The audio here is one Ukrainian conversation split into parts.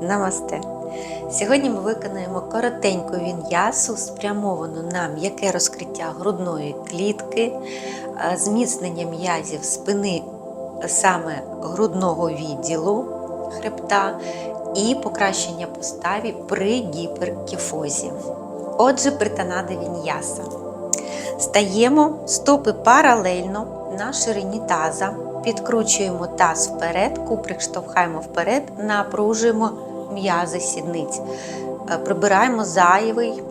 Намасте! Сьогодні ми виконаємо коротеньку він'ясу, спрямовану на м'яке розкриття грудної клітки, е, зміцнення м'язів спини саме грудного відділу хребта і покращення поставі при гіперкіфозі. Отже, пританада він'яса. Стаємо стопи паралельно на ширині таза, підкручуємо таз вперед, куприк штовхаємо вперед, напружуємо м'язи сідниць, Е, прибираємо зайвий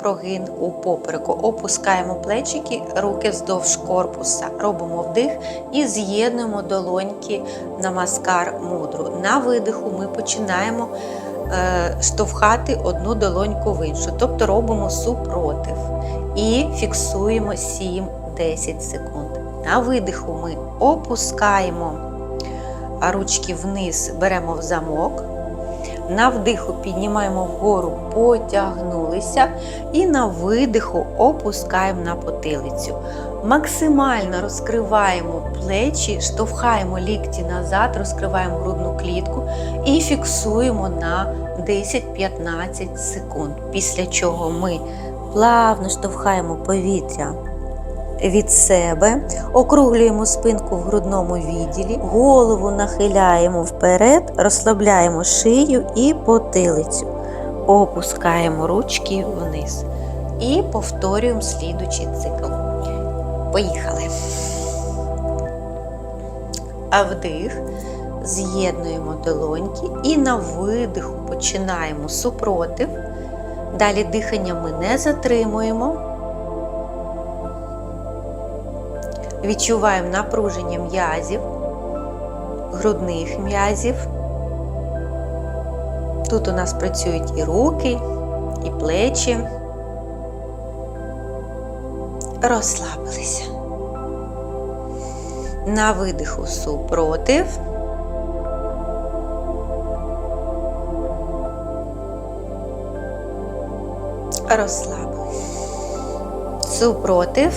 прогин у попереку, опускаємо плечики, руки вздовж корпуса, робимо вдих і з'єднуємо долоньки на маскар мудру. На видиху ми починаємо е, штовхати одну долоньку в іншу, тобто робимо супротив і фіксуємо 7-10 секунд. На видиху ми опускаємо ручки вниз, беремо в замок. На вдиху піднімаємо вгору, потягнулися, і на видиху опускаємо на потилицю. Максимально розкриваємо плечі, штовхаємо лікті назад, розкриваємо грудну клітку і фіксуємо на 10-15 секунд. Після чого ми плавно штовхаємо повітря від себе, округлюємо спинку в грудному відділі, голову нахиляємо вперед, розслабляємо шию і потилицю. Опускаємо ручки вниз. І повторюємо слідучий цикл. Поїхали. А вдих. З'єднуємо долоньки і на видиху починаємо супротив. Далі дихання ми не затримуємо. Відчуваємо напруження м'язів, грудних м'язів. Тут у нас працюють і руки, і плечі. Розслабилися. На видиху супротив. Розслабилися. Супротив.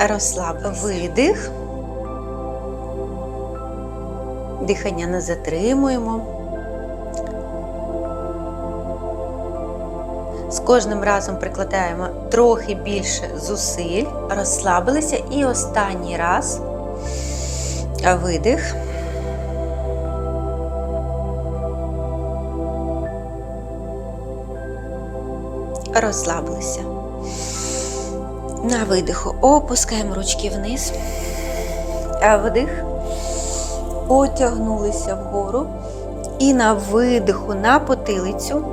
Розслаб видих. Дихання не затримуємо. З кожним разом прикладаємо трохи більше зусиль, розслабилися і останній раз видих. Розслабилися. На видиху опускаємо ручки вниз. А вдих. Потягнулися вгору. І на видиху на потилицю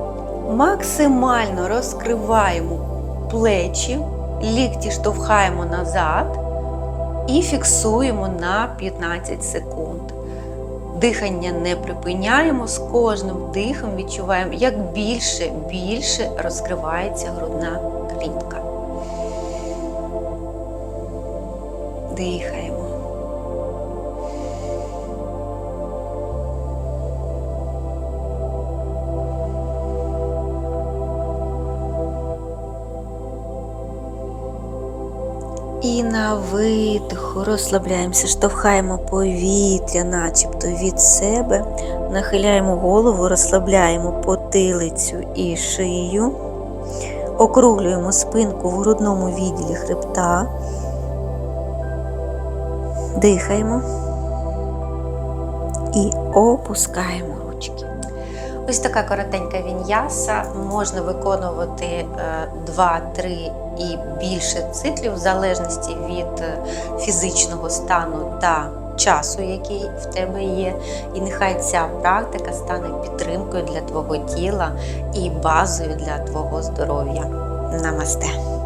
максимально розкриваємо плечі, лікті штовхаємо назад і фіксуємо на 15 секунд. Дихання не припиняємо, з кожним дихом відчуваємо, як більше більше розкривається грудна клітка. Дихаємо. І на видиху розслабляємося, штовхаємо повітря, начебто від себе, нахиляємо голову, розслабляємо потилицю і шию, округлюємо спинку в грудному відділі хребта. Дихаємо і опускаємо ручки. Ось така коротенька віньяса. Можна виконувати 2-3 і більше циклів в залежності від е, фізичного стану та часу, який в тебе є. І нехай ця практика стане підтримкою для твого тіла і базою для твого здоров'я. Намасте!